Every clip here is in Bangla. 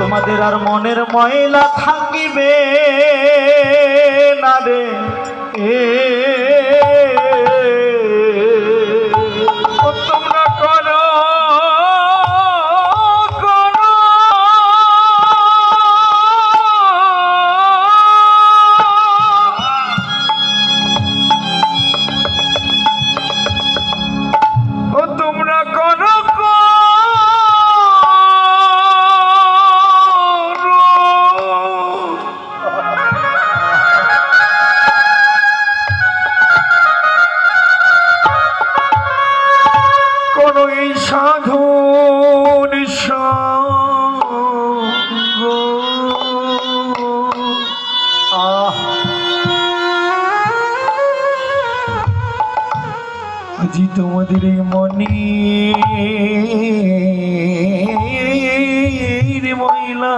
তোমাদের আর মনের ময়লা থাকিবে না রে। এ আজি তোমাদের মনে। মহিলা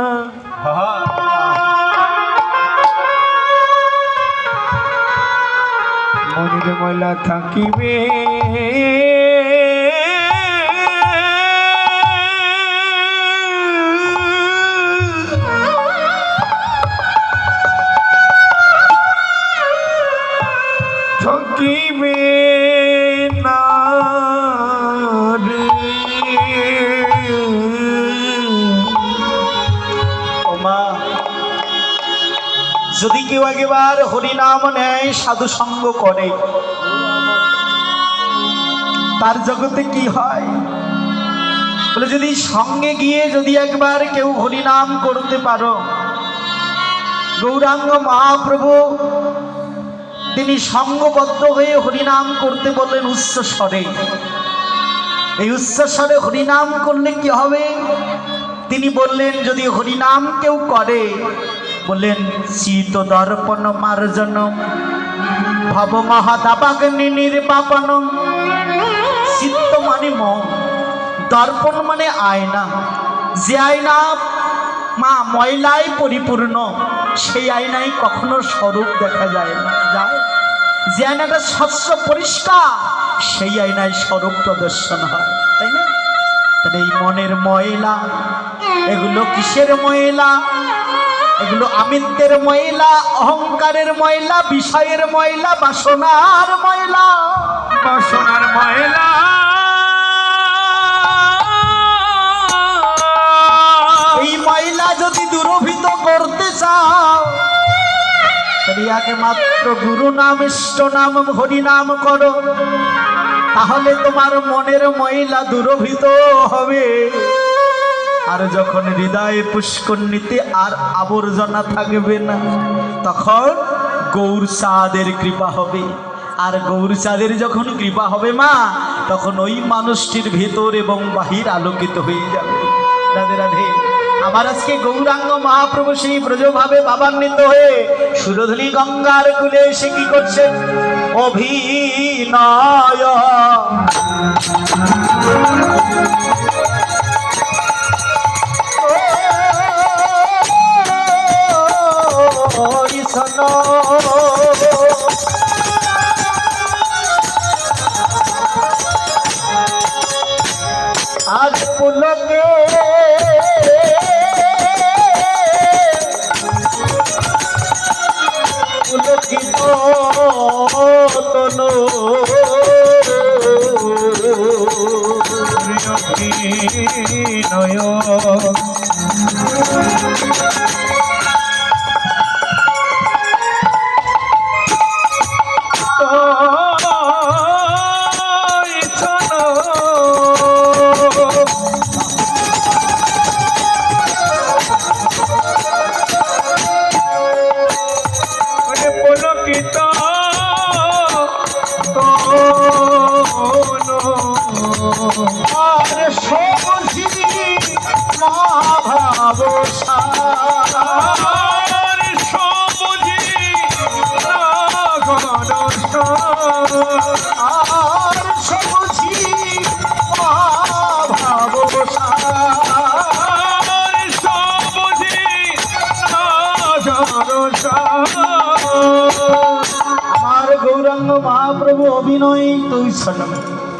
মনের ময়লা থাকিবে। যদি কেউ একবার হরিনাম নেয়, সাধু সঙ্গ করে, তার জগতে কি হয়? বলে যদি সঙ্গে গিয়ে যদি একবার কেউ হরিনাম করতে পারো, গৌরাঙ্গ মহাপ্রভু তিনি সঙ্গবদ্ধ হয়ে হরিনাম করতে বললেন উচ্চ স্বরে এই উচ্চ স্বরে হরিনাম করলে কি হবে? তিনি বললেন, যদি হরিনাম কেউ করে বললেন শীত দর্পণ মার্জন ভব মহাদাবাগ্নি নির্বাপন। চিত্ত মানে মন দর্পণ মানে আয়না। যে আয়না মা ময়লায় পরিপূর্ণ, সেই আয়নায় কখনো স্বরূপ দেখা যায় না। যায়? যে আয়নাটা স্বচ্ছ পরিষ্কার, সেই আয়নায় স্বরূপ প্রদর্শন হয়। তাই না? তাহলে এই মনের ময়লা, এগুলো কিসের ময়লা? এগুলো আমিত্বের ময়লা অহংকারের ময়লা বিষয়ের ময়লা বাসনার ময়লা। বাসনার ময়লা। এই ময়লা যদি দূরভূত করতে চাও আগে মাত্র গুরু নাম ইষ্ট নাম হরি নাম করো তাহলে তোমার মনের ময়লা দুরভিত হবে। আর যখন হৃদয়ে পুষ্করণীতে আর আবর্জনা থাকবে না, তখন গৌর চাঁদের কৃপা হবে। আর গৌর চাঁদের যখন কৃপা হবে মা, তখন ওই মানুষটির ভেতর এবং বাহির আলোকিত হয়ে যাবে। রাধে রাধে। আমার আজকে গৌরাঙ্গ মহাপ্রভু সেই ব্রজভাবে বাবান্বিত হয়ে সুরধনী গঙ্গার কুলে এসে কি করছে? অভিনয় আজ পুলকে পুলকিত তনু নয় মহাভাবসা আর সবজি মহাভাবসা আমার গৌরাঙ্গ মহাপ্রভু অভিনয় তুই শোনো